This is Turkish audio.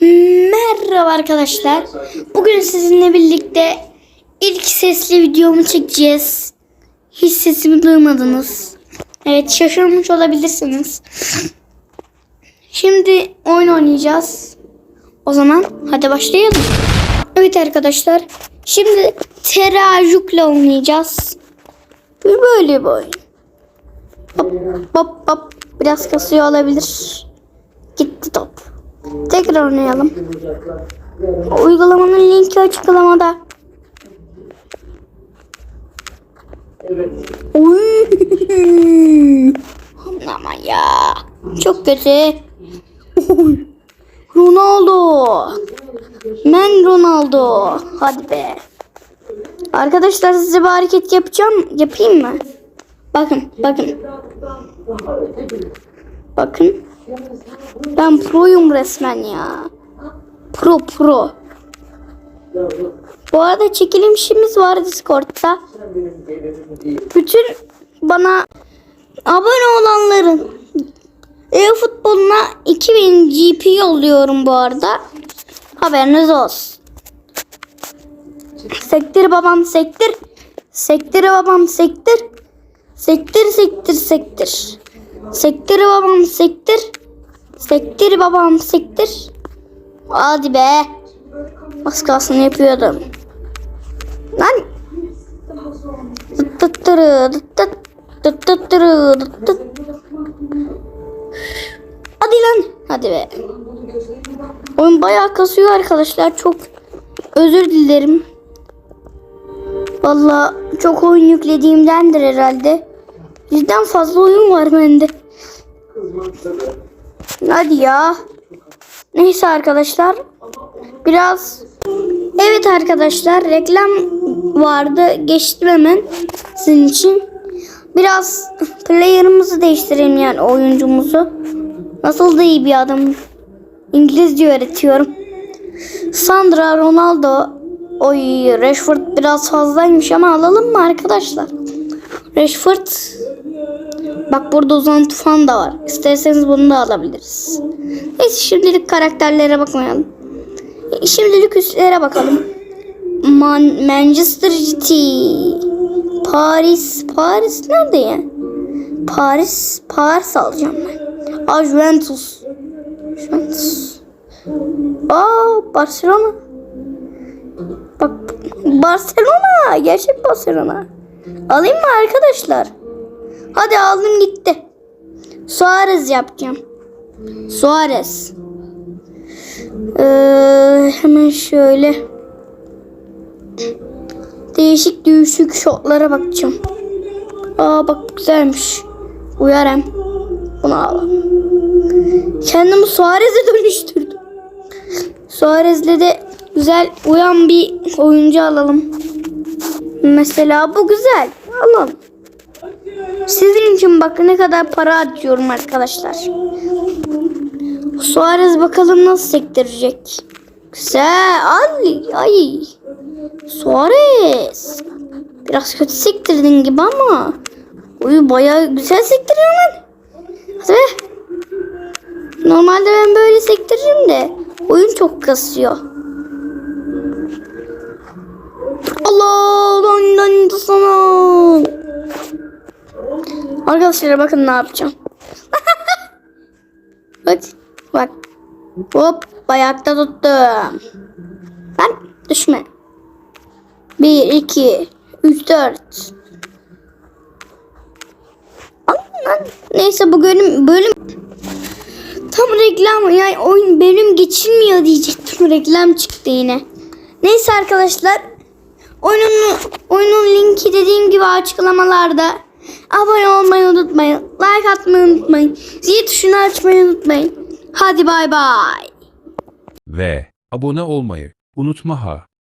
Merhaba arkadaşlar. Bugün sizinle birlikte ilk sesli videomu çekeceğiz. Hiç sesimi duymadınız. Evet şaşırmış olabilirsiniz. Şimdi oyun oynayacağız. O zaman hadi başlayalım. Evet arkadaşlar. Şimdi terajukla oynayacağız. Böyle bir oyun. Hop hop hop. Biraz kasıyor olabilir. Gitti top. Tekrar oynayalım. Uygulamanın linki açıklamada. Oy. Ama ya. Çok kötü. Ronaldo. Men Ronaldo. Hadi be. Arkadaşlar size bir hareket yapacağım. Yapayım mı? Bakın, bakın. Bakın. Ben proyum resmen ya. Pro pro. Bu arada çekilmişimiz var Discord'da. Bütün bana abone olanların e-futboluna 2000 GP yolluyorum bu arada. Haberiniz olsun. Sektir babam sektir. Sektir babam sektir. Sektir sektir sektir. Sektir babam sektir. Sektir babam sektir. Hadi be. Az kalsın yapıyordum. Lan. Hadi lan. Hadi be. Oyun bayağı kasıyor arkadaşlar. Çok özür dilerim. Vallahi çok oyun yüklediğimdendir herhalde. Yüzden fazla oyun var bende. Hadi ya. Neyse arkadaşlar. Biraz Evet arkadaşlar reklam vardı. Geçtim hemen sizin için. Biraz player'ımızı değiştirelim yani oyuncumuzu. Nasıl da iyi bir adam. İngilizce öğretiyorum. Sandra Ronaldo. Oy Rashford biraz fazlaymış ama alalım mı arkadaşlar? Rashford Bak burada uzan tufan da var. İsterseniz bunu da alabiliriz. Neyse şimdilik karakterlere bakmayalım. E, Şimdilik üstlere bakalım. Man Manchester City. Paris. Paris nerede ya? Paris. Paris alacağım ben. Juventus. Juventus. Aa Barcelona. Bak Barcelona. Gerçek Barcelona. Alayım mı arkadaşlar? Hadi aldım gitti. Suarez yapacağım. Suarez. Ee, hemen şöyle. Değişik değişik şotlara bakacağım. Aa bak güzelmiş. Uyarım. Bunu alalım. Kendimi Suarez'e dönüştürdüm. Suarez'le de güzel uyan bir oyuncu alalım. Mesela bu güzel. Alalım. Sizin için bakın ne kadar para harcıyorum arkadaşlar. Suarez bakalım nasıl sektirecek. Güzel. Ay. ay. Suarez. Biraz kötü sektirdin gibi ama. Uyu bayağı güzel sektiriyor lan. Hadi be. Normalde ben böyle sektiririm de. Oyun çok kasıyor. Arkadaşlar bakın ne yapacağım. bak bak. Hop ayakta tuttum. Lan düşme. 1 2 3 4 Neyse bu bölüm bölüm tam reklam yani oyun bölüm geçilmiyor diyecektim reklam çıktı yine. Neyse arkadaşlar oyunun oyunun linki dediğim gibi açıklamalarda. Abone olmayı unutmayın. Like atmayı unutmayın. Zil tuşunu açmayı unutmayın. Hadi bay bay. Ve abone olmayı unutma ha.